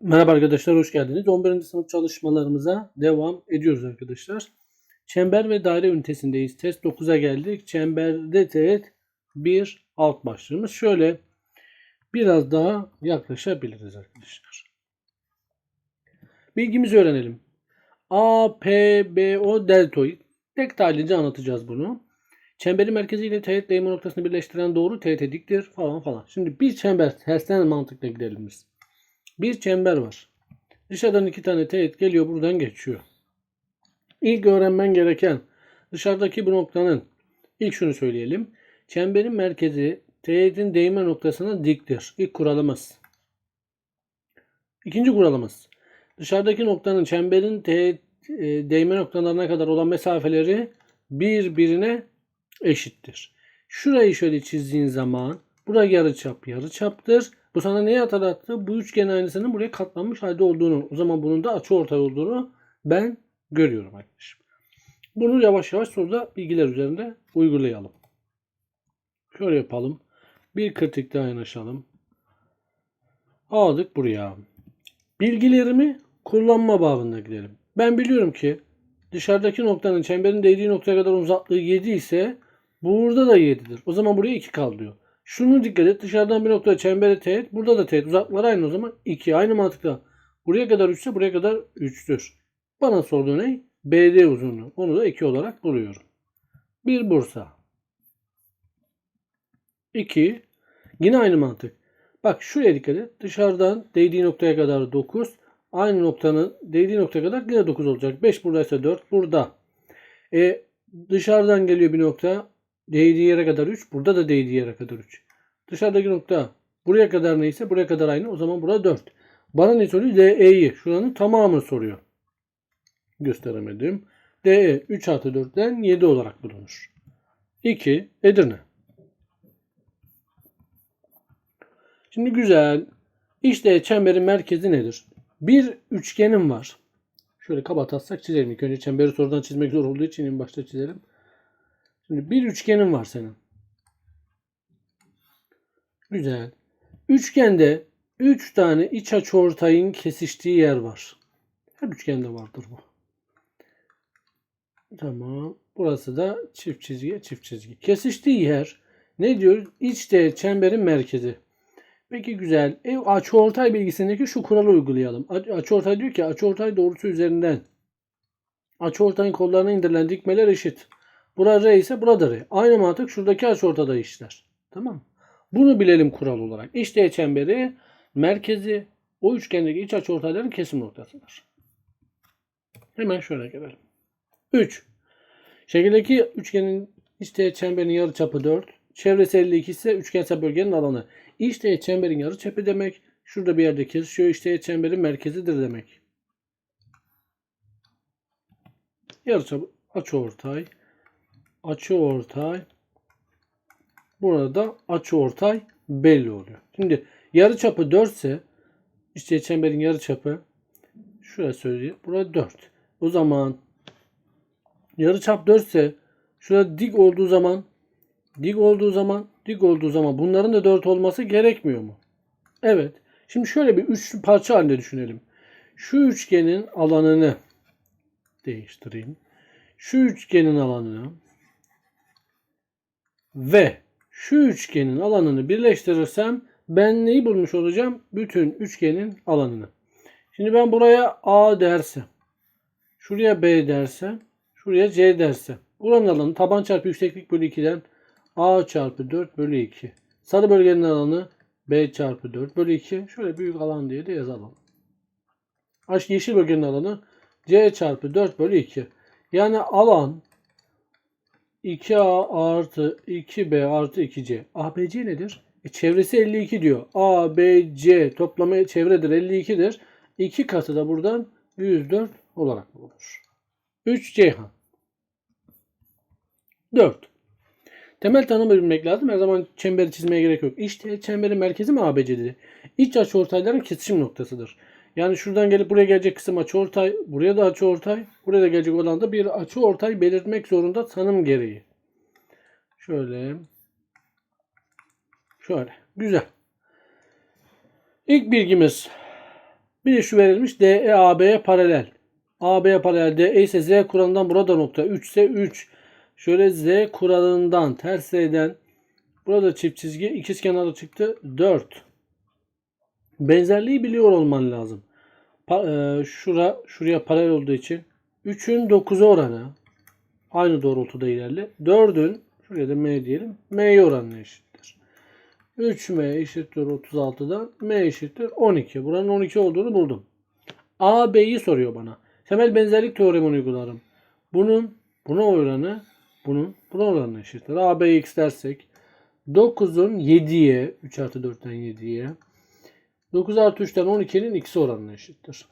Merhaba arkadaşlar, hoş geldiniz. 11. sınıf çalışmalarımıza devam ediyoruz arkadaşlar. Çember ve daire ünitesindeyiz. Test 9'a geldik. Çemberde teğet bir alt başlığımız. Şöyle biraz daha yaklaşabiliriz arkadaşlar. Bilgimizi öğrenelim. A, P, B, O deltoid. Tek talince anlatacağız bunu. Çemberin merkeziyle teğet değme noktasını birleştiren doğru teğete diktir falan falan. Şimdi bir çember tersten mantıkla gidelim biz. Bir çember var. Dışarıdan iki tane teğet geliyor buradan geçiyor. İlk öğrenmen gereken dışarıdaki bu noktanın ilk şunu söyleyelim. Çemberin merkezi teğetin değme noktasına diktir. İlk kuralımız. İkinci kuralımız. Dışarıdaki noktanın çemberin teğet e, değme noktalarına kadar olan mesafeleri birbirine eşittir. Şurayı şöyle çizdiğin zaman buraya yarıçap yarıçaptır. Bu sana neyi hatırlattı? Bu üçgen aynısının buraya katlanmış halde olduğunu. O zaman bunun da açıortay olduğunu ben görüyorum arkadaşım. Bunu yavaş yavaş soruda bilgiler üzerinde uygulayalım. Şöyle yapalım. Bir kritik daha yanaşalım. Aldık buraya. Bilgilerimi kullanma babında gidelim. Ben biliyorum ki dışarıdaki noktanın çemberin değdiği noktaya kadar uzaklığı 7 ise burada da 7'dir. O zaman buraya 2 kalıyor. Şunu dikkat et. Dışarıdan bir noktada çembere teğet. Burada da teğet. Uzaklıklar aynı o zaman 2. Aynı mantıkla. Buraya kadar 3 ise buraya kadar 3'tür. Bana sorduğu ne? BD uzunluğu. Onu da 2 olarak buluyorum. 1 Bursa. 2. Yine aynı mantık. Bak şuraya dikkat et. Dışarıdan değdiği noktaya kadar 9. Aynı noktanın değdiği noktaya kadar yine 9 olacak. 5 buradaysa 4 burada. E, dışarıdan geliyor bir nokta. Değdiği yere kadar 3. Burada da değdiği yere kadar 3. Dışarıdaki nokta buraya kadar neyse buraya kadar aynı. O zaman burada 4. Bana ne soruyor? DE'yi. Şuranın tamamını soruyor. Gösteremedim. DE 3 artı 4'ten 7 olarak bulunur. 2. Edirne. Şimdi güzel. İşte çemberin merkezi nedir? Bir üçgenim var. Şöyle kaba taslak çizelim. İlk önce çemberi sorudan çizmek zor olduğu için en başta çizelim. Şimdi bir üçgenin var senin. Güzel. Üçgende 3 tane iç açıortayın kesiştiği yer var. Her üçgende vardır bu. Tamam. Burası da çift çizgi, çift çizgi. Kesiştiği yer ne diyor? İç çemberin merkezi. Peki güzel. Ev açıortay bilgisindeki şu kuralı uygulayalım. Açıortay diyor ki açıortay doğrusu üzerinden açıortayın kollarına indirilen dikmeler eşit. Bura R ise burada R. Aynı mantık şuradaki açıortada işler. Tamam mı? Bunu bilelim kural olarak. İşte çemberi merkezi o üçgendeki iç açıortayların kesim noktasıdır. Hemen şöyle gelelim. 3. Şekildeki üçgenin iç teğet çemberinin yarıçapı 4. Çevresi 52 ise üçgensel bölgenin alanı. İç çemberin yarıçapı demek. Şurada bir yerde kesişiyor. İç çemberin merkezidir demek. Yarıçapı açıortay. Açıortay. Burada açıortay belli oluyor. Şimdi yarıçapı 4 ise işte çemberin yarıçapı şuraya söyleyeyim. Burada 4. O zaman yarıçap 4 ise şurada dik olduğu zaman dik olduğu zaman dik olduğu zaman bunların da 4 olması gerekmiyor mu? Evet. Şimdi şöyle bir üçlü parça halinde düşünelim. Şu üçgenin alanını değiştireyim. Şu üçgenin alanını ve şu üçgenin alanını birleştirirsem ben neyi bulmuş olacağım? Bütün üçgenin alanını. Şimdi ben buraya A dersem, şuraya B dersem, şuraya C dersem. Buranın alanı taban çarpı yükseklik bölü 2'den A çarpı 4 bölü 2. Sarı bölgenin alanı B çarpı 4 bölü 2. Şöyle büyük alan diye de yazalım. Aş yeşil bölgenin alanı C çarpı 4 bölü 2. Yani alan 2A artı 2B artı 2C. ABC nedir? E, çevresi 52 diyor. A, B, C toplamı çevredir 52'dir. 2 katı da buradan 104 olarak bulunur. 3 Ceyhan. 4. Temel tanımı bilmek lazım. Her zaman çemberi çizmeye gerek yok. İşte çemberin merkezi mi ABC'dir? İç açıortayların kesişim noktasıdır. Yani şuradan gelip buraya gelecek kısım açıortay, buraya da açıortay, buraya da gelecek olan da bir açıortay belirtmek zorunda tanım gereği. Şöyle. Şöyle. Güzel. İlk bilgimiz Bir de şu verilmiş DE AB'ye paralel. AB'ye paralel DE ise Z kuralından burada nokta. 3 ise 3. Şöyle Z kuralından ters Z'den burada çift çizgi ikiz kenarı çıktı 4. Benzerliği biliyor olman lazım. E, şura şuraya paralel olduğu için 3'ün 9'a oranı aynı doğrultuda ilerle. 4'ün şuraya da M diyelim. M'ye oranına eşittir. 3M eşittir 36'dan M eşittir 12. Buranın 12 olduğunu buldum. A, B'yi soruyor bana. Temel benzerlik teoremini uygularım. Bunun buna oranı bunun buna oranı eşittir. A, B, X dersek 9'un 7'ye 3 artı 4'ten 7'ye 9 artı 3'ten 12'nin ikisi oranına eşittir.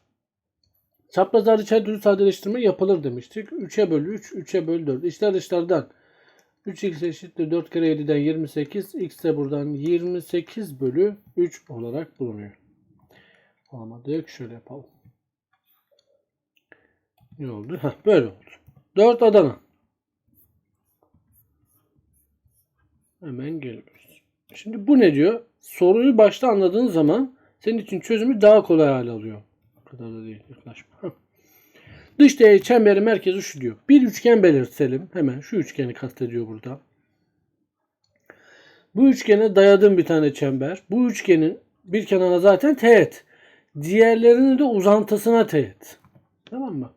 Çaprazlar içer türlü sadeleştirme yapılır demiştik. 3'e bölü 3, 3'e bölü 4. İçler dışlardan 3x eşittir 4 kere 7'den 28. X de buradan 28 bölü 3 olarak bulunuyor. Alamadık. Şöyle yapalım. Ne oldu? Heh, böyle oldu. 4 Adana. Hemen geliyoruz. Şimdi bu ne diyor? Soruyu başta anladığın zaman senin için çözümü daha kolay hale alıyor. O kadar da değil. Yaklaşma. Dış değer çemberi merkezi şu diyor. Bir üçgen belirtelim. Hemen şu üçgeni kastediyor burada. Bu üçgene dayadığım bir tane çember. Bu üçgenin bir kenarına zaten teğet. Diğerlerinin de uzantısına teğet. Tamam mı?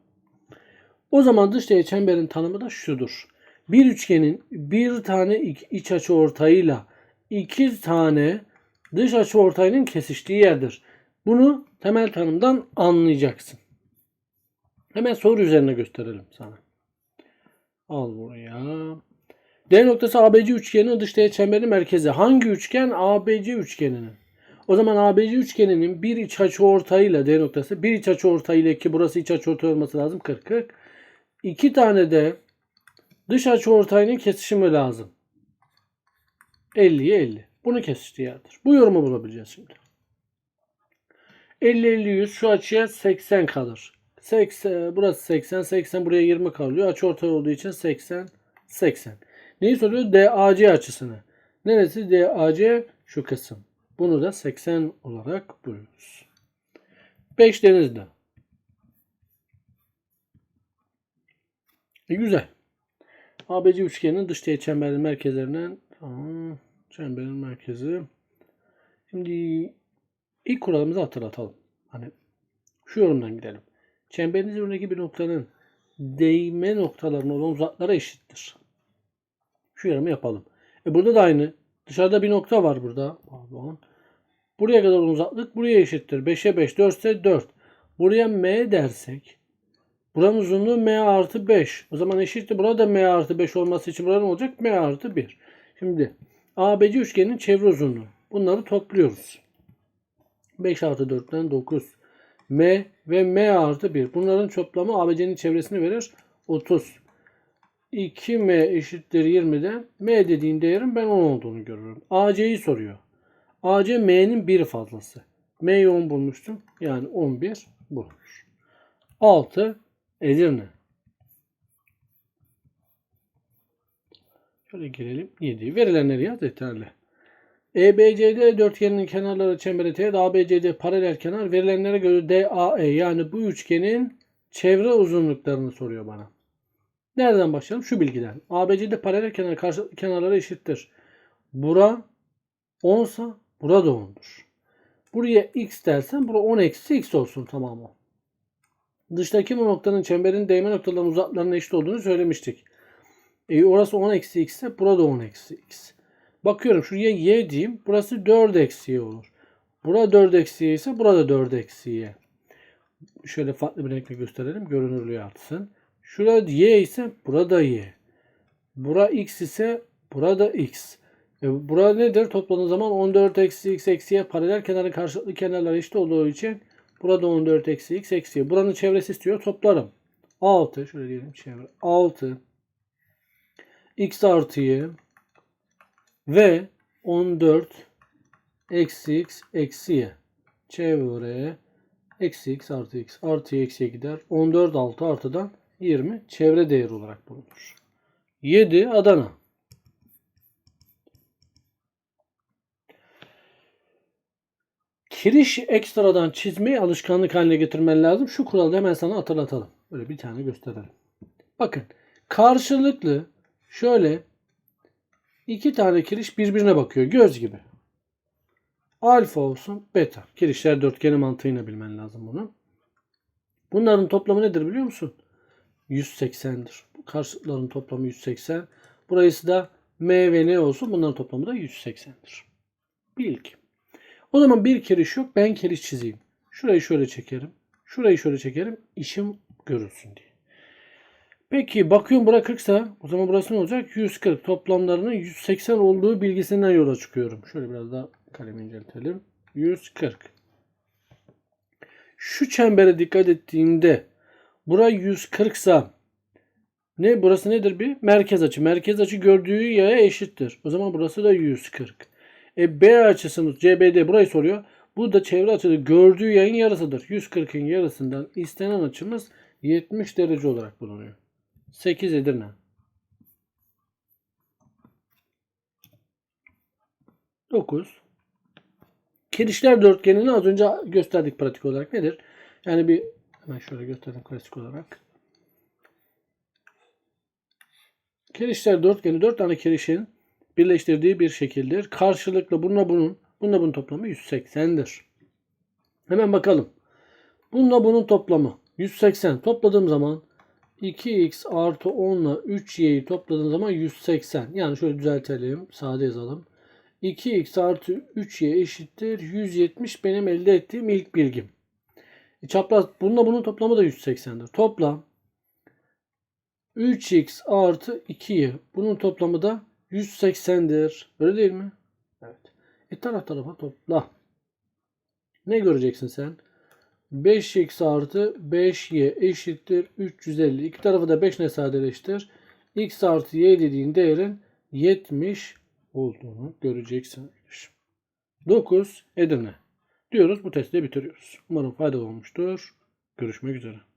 O zaman dış değer çemberin tanımı da şudur. Bir üçgenin bir tane iç açı ortayıyla iki tane dış açı ortayının kesiştiği yerdir. Bunu temel tanımdan anlayacaksın. Hemen soru üzerine gösterelim sana. Al buraya. D noktası ABC üçgeninin dış teğet çemberin merkezi. Hangi üçgen? ABC üçgeninin. O zaman ABC üçgeninin bir iç açı ortayıyla D noktası bir iç açı ortayıyla ki burası iç açı ortay olması lazım 40 40. İki tane de dış açı ortayının kesişimi lazım. 50'ye 50. Bunu kesiştiği yerdir. Bu yorumu bulabileceğiz şimdi. 50 50 100 şu açıya 80 kalır. 80 burası 80 80 buraya 20 kalıyor. Açı ortay olduğu için 80 80. Neyi soruyor? DAC açısını. Neresi DAC? Şu kısım. Bunu da 80 olarak buluyoruz. 5 denizde. E, güzel. ABC üçgenin dış teğet çemberin merkezlerinden tamam, çemberin merkezi. Şimdi ilk kuralımızı hatırlatalım. Hani şu yorumdan gidelim. Çemberin üzerindeki bir noktanın değme noktalarına olan uzaklara eşittir. Şu yorumu yapalım. E burada da aynı. Dışarıda bir nokta var burada. Pardon. Buraya kadar uzaklık buraya eşittir. 5'e 5, 4 ise 4. Buraya m dersek buranın uzunluğu m artı 5. O zaman eşittir. Burada m artı 5 olması için burada ne olacak? m artı 1. Şimdi ABC üçgeninin çevre uzunluğu. Bunları topluyoruz. 5 artı 4'ten 9. M ve M artı 1. Bunların toplamı ABC'nin çevresini verir. 30. 2M eşittir 20'den M dediğim değerin ben 10 olduğunu görüyorum. AC'yi soruyor. AC M'nin bir fazlası. M'yi 10 bulmuştum. Yani 11 bulmuş. 6 Edirne. Şöyle girelim. 7. Verilenleri yaz yeterli. EBCD dörtgeninin kenarları çembere teğet, ABCD paralel kenar verilenlere göre DAE yani bu üçgenin çevre uzunluklarını soruyor bana. Nereden başlayalım? Şu bilgiden. ABCD paralel kenar karşı kenarları eşittir. Bura 10 sa bura da 10'dur. Buraya x dersen bura 10 eksi x olsun tamamı. Dıştaki bu noktanın çemberin değme noktalarının uzaklarının eşit olduğunu söylemiştik. E, orası 10 eksi x ise burada 10 eksi x. Bakıyorum şuraya y diyeyim. Burası 4 eksi y olur. Burada 4 eksi y ise burada 4 eksi y. Şöyle farklı bir renkle gösterelim. Görünürlüğü artsın. Şurada y ise burada y. Bura x ise burada x. E, bura nedir? Topladığın zaman 14 eksi x eksi y paralel kenarın karşılıklı kenarlar eşit olduğu için burada 14 eksi x eksi y. Buranın çevresi istiyor. Toplarım. 6. Şöyle diyelim çevre. 6 x artı y ve 14 eksi x eksi y. Çevre eksi x artı x artı y eksiye gider. 14 6 artıdan 20 çevre değeri olarak bulunur. 7 Adana. Kiriş ekstradan çizmeyi alışkanlık haline getirmen lazım. Şu kuralı hemen sana hatırlatalım. Böyle bir tane gösterelim. Bakın karşılıklı şöyle iki tane kiriş birbirine bakıyor. Göz gibi. Alfa olsun beta. Kirişler dörtgeni mantığıyla bilmen lazım bunu. Bunların toplamı nedir biliyor musun? 180'dir. Bu Karşılıkların toplamı 180. Burası da M ve N olsun. Bunların toplamı da 180'dir. Bil ki. O zaman bir kiriş yok. Ben kiriş çizeyim. Şurayı şöyle çekerim. Şurayı şöyle çekerim. İşim görülsün diye. Peki bakıyorum bura 40 ise o zaman burası ne olacak? 140. Toplamlarının 180 olduğu bilgisinden yola çıkıyorum. Şöyle biraz daha kalemi inceltelim. 140. Şu çembere dikkat ettiğimde bura 140 ise ne burası nedir bir? Merkez açı. Merkez açı gördüğü yaya eşittir. O zaman burası da 140. E B açısını CBD burayı soruyor. Bu da çevre açısı gördüğü yayın yarısıdır. 140'ın yarısından istenen açımız 70 derece olarak bulunuyor. 8 Edirne. Dokuz. Kirişler dörtgenini az önce gösterdik pratik olarak nedir? Yani bir hemen şöyle göstereyim klasik olarak. Kirişler dörtgeni dört tane kirişin birleştirdiği bir şekildir. Karşılıklı bununla bunun bununla bunun toplamı 180'dir. Hemen bakalım. Bununla bunun toplamı 180 topladığım zaman 2x artı 10 ile 3y'yi topladığım zaman 180. Yani şöyle düzeltelim. Sade yazalım. 2x artı 3y eşittir 170 benim elde ettiğim ilk bilgim. E çapraz bununla bunun toplamı da 180'dir. Toplam 3x artı 2y. Bunun toplamı da 180'dir. Öyle değil mi? Evet. E taraf tarafa topla. Ne göreceksin sen? 5x artı 5y eşittir 350. İki tarafı da 5 ne sadeleştir? x artı y dediğin değerin 70 olduğunu göreceksin. 9 Edirne. Diyoruz bu testi bitiriyoruz. Umarım faydalı olmuştur. Görüşmek üzere.